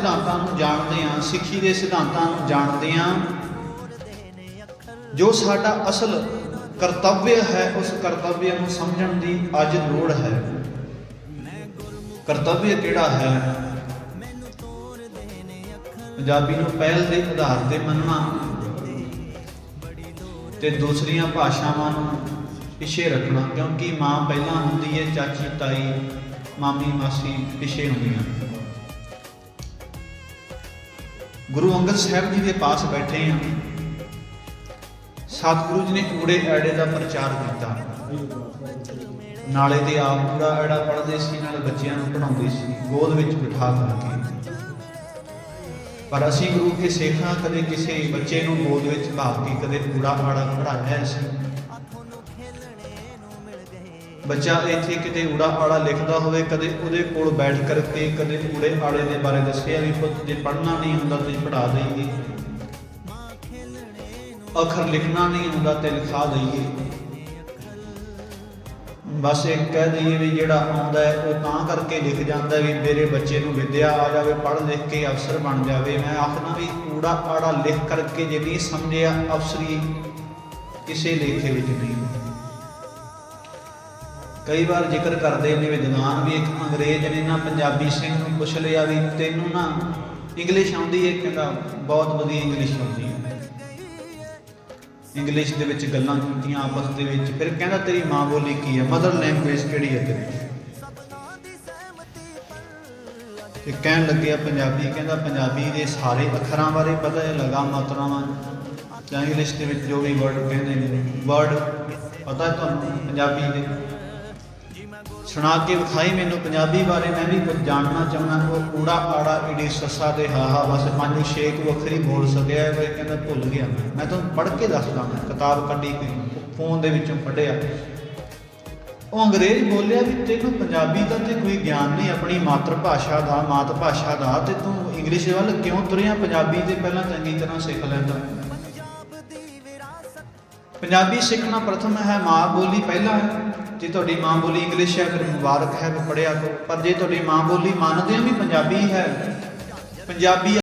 ਸਿਧਾਂਤਾਂ ਨੂੰ ਜਾਣਦੇ ਹਾਂ, ਸਿੱਖੀ ਦੇ ਸਿਧਾਂਤਾਂ ਨੂੰ ਜਾਣਦੇ ਹਾਂ। ਜੋ ਸਾਡਾ ਅਸਲ ਕਰਤੱਵਯ ਹੈ, ਉਸ ਕਰਤੱਵਯ ਨੂੰ ਸਮਝਣ ਦੀ ਅੱਜ ਲੋੜ ਹੈ। ਕਰਤੱਵਯ ਕਿਹੜਾ ਹੈ? ਪੰਜਾਬੀ ਨੂੰ ਪਹਿਲ ਦੇ ਆਧਾਰ ਤੇ ਮੰਨਣਾ ਤੇ ਦੂਸਰੀਆਂ ਭਾਸ਼ਾਵਾਂ ਨੂੰ ਪਿੱਛੇ ਰੱਖਣਾ, ਕਿਉਂਕਿ ਮਾਂ ਪਹਿਲਾਂ ਹੁੰਦੀ ਹੈ, ਚਾਚੀ ਤਾਈ, ਮਾਮੀ, ਮਾਸੀ ਪਿੱਛੇ ਹੁੰਦੀਆਂ। ਗੁਰੂ ਅੰਗਦ ਸਾਹਿਬ ਜੀ ਦੇ ਪਾਸ ਬੈਠੇ ਹਾਂ। ਸਤਿਗੁਰੂ ਜੀ ਨੇ ਊੜੇ ਐੜੇ ਦਾ ਪ੍ਰਚਾਰ ਕੀਤਾ। ਨਾਲੇ ਤੇ ਆਪ ਪੂਰਾ ਐੜਾ ਪੜ੍ਹਦੇ ਸੀ, ਨਾਲ ਬੱਚਿਆਂ ਨੂੰ ਪੜ੍ਹਾਉਂਦੇ ਸੀ, ਗੋਦ ਵਿੱਚ ਬਿਠਾ ਕਰਕੇ। ਪਰ ਅਸੀਂ ਗੁਰੂ ਕੇ ਸੇਖਾਂ ਕਦੇ ਕਿਸੇ ਬੱਚੇ ਨੂੰ ਗੋਦ ਵਿੱਚ ਭਾਵ ਕੇ ਕਦੇ ਊੜਾ ਆੜਾ ਪੜ੍ਹਾਇਆ ਸੀ। ਬੱਚਾ ਇੱਥੇ ਕਿਤੇ ਊੜਾ ਆੜਾ ਲਿਖਦਾ ਹੋਵੇ, ਕਦੇ ਉਹਦੇ ਕੋਲ ਬੈਠ ਕਰਕੇ, ਕਦੇ ਊੜੇ ਆੜੇ ਦੇ ਬਾਰੇ ਦੱਸਿਆ ਵੀ ਪੁੱਤ ਜੇ ਪੜ੍ਹਨਾ ਨਹੀਂ ਹੁੰਦਾ ਤੇ ਪੜ੍ਹਾ ਦੇਈਏ। ਅੱਖਰ ਲਿਖਣਾ ਨਹੀਂ ਹੁੰਦਾ ਤੇ ਲਿਖਾ ਦਈਏ। ਬਸ ਇਹ ਕਹਿ ਦਈਏ ਵੀ ਜਿਹੜਾ ਆਉਂਦਾ ਹੈ, ਉਹ ਤਾਂ ਕਰਕੇ ਲਿਖ ਜਾਂਦਾ ਵੀ ਮੇਰੇ ਬੱਚੇ ਨੂੰ ਵਿਦਿਆ ਆ ਜਾਵੇ, ਪੜ੍ਹ ਲਿਖ ਕੇ ਅਫਸਰ ਬਣ ਜਾਵੇ। ਮੈਂ ਆਖਣਾ ਵੀ ਊੜਾ ਆੜਾ ਲਿਖ ਕਰਕੇ ਜੇ ਨਹੀਂ ਸਮਝਿਆ, ਅਫਸਰੀ ਕਿਸੇ ਲੇਖੇ ਵਿੱਚ ਨਹੀਂ। ਕਈ ਵਾਰ ਜ਼ਿਕਰ ਕਰਦੇ ਨੇ ਵਿਦਵਾਨ ਵੀ ਇੱਕ ਅੰਗਰੇਜ਼ ਨੇ ਨਾ, ਪੰਜਾਬੀ ਸਿੰਘ ਨੂੰ ਪੁੱਛ ਲਿਆ ਵੀ ਤੈਨੂੰ ਨਾ ਇੰਗਲਿਸ਼ ਆਉਂਦੀ ਹੈ? ਕਹਿੰਦਾ, ਬਹੁਤ ਵਧੀਆ ਇੰਗਲਿਸ਼ ਆਉਂਦੀ ਹੈ। ਇੰਗਲਿਸ਼ ਦੇ ਵਿੱਚ ਗੱਲਾਂ ਕੀਤੀਆਂ ਆਪਸ ਦੇ ਵਿੱਚ। ਫਿਰ ਕਹਿੰਦਾ, ਤੇਰੀ ਮਾਂ ਬੋਲੀ ਕੀ ਹੈ? ਮਦਰ ਲੈਂਗੁਏਜ ਕਿਹੜੀ ਹੈ ਤੇਰੀ? ਤੇ ਕਹਿਣ ਲੱਗਿਆ ਪੰਜਾਬੀ, ਕਹਿੰਦਾ, ਪੰਜਾਬੀ ਦੇ ਸਾਰੇ ਅੱਖਰਾਂ ਬਾਰੇ ਪਤਾ ਹੈ, ਲਗਾ ਮਾਤਰਾਵਾਂ। ਜਾਂ ਇੰਗਲਿਸ਼ ਦੇ ਵਿੱਚ ਜੋ ਵੀ ਵਰਡ ਕਹਿੰਦੇ ਨੇ। ਵਰਡ ਪਤਾ ਤੁਹਾਨੂੰ, ਪੰਜਾਬੀ ਦੇ? ਸੁਣਾ ਕੇ ਵਿਖਾਈ ਮੈਨੂੰ ਪੰਜਾਬੀ ਬਾਰੇ, ਮੈਂ ਵੀ ਕੁਝ ਜਾਣਨਾ ਚਾਹੁੰਦਾ। ਉਹ ਕੂੜਾ ਆੜਾ ਈੜੀ ਸੱਸਾ ਤੇ ਹਾਹਾ, ਬਸ ਪੰਜ ਛੇ ਕੁ ਵੱਖਰੀ ਬੋਲ ਸਕਿਆ, ਉਹ ਕਹਿੰਦਾ ਭੁੱਲ ਗਿਆ। ਮੈਂ ਤੁਹਾਨੂੰ ਪੜ੍ਹ ਕੇ ਦੱਸਦਾ ਮੈਂ ਕਿਤਾਬ ਕੱਢੀ ਕੇ ਫੋਨ ਦੇ ਵਿੱਚੋਂ ਪੜ੍ਹਿਆ ਉਹ ਅੰਗਰੇਜ਼ ਬੋਲਿਆ ਵੀ ਤੈਨੂੰ ਪੰਜਾਬੀ ਦਾ ਤੇ ਕੋਈ ਗਿਆਨ ਨਹੀਂ, ਆਪਣੀ ਮਾਤਰ ਭਾਸ਼ਾ ਦਾ, ਮਾਤ ਭਾਸ਼ਾ ਦਾ, ਤੇ ਤੂੰ ਇੰਗਲਿਸ਼ ਵੱਲ ਕਿਉਂ ਤੁਰਿਆ? ਪੰਜਾਬੀ ਤੇ ਪਹਿਲਾਂ ਚੰਗੀ ਤਰ੍ਹਾਂ ਸਿੱਖ ਲੈਂਦਾ। ਪੰਜਾਬੀ ਸਿੱਖਣਾ ਪ੍ਰਥਮ ਹੈ ਮਾਂ ਬੋਲੀ ਪਹਿਲਾ ਹੈ, ਜੇ ਤੁਹਾਡੀ ਮਾਂ ਬੋਲੀ ਇੰਗਲਿਸ਼ ਹੈ, ਫਿਰ ਮੁਬਾਰਕ ਹੈ ਵੀ ਪੜਿਆ ਕਰੋ। ਪਰ ਜੇ ਤੁਹਾਡੀ ਮਾਂ ਬੋਲੀ ਮੰਨਦੇ ਹੋ ਵੀ ਪੰਜਾਬੀ ਹੈ, ਪੰਜਾਬੀ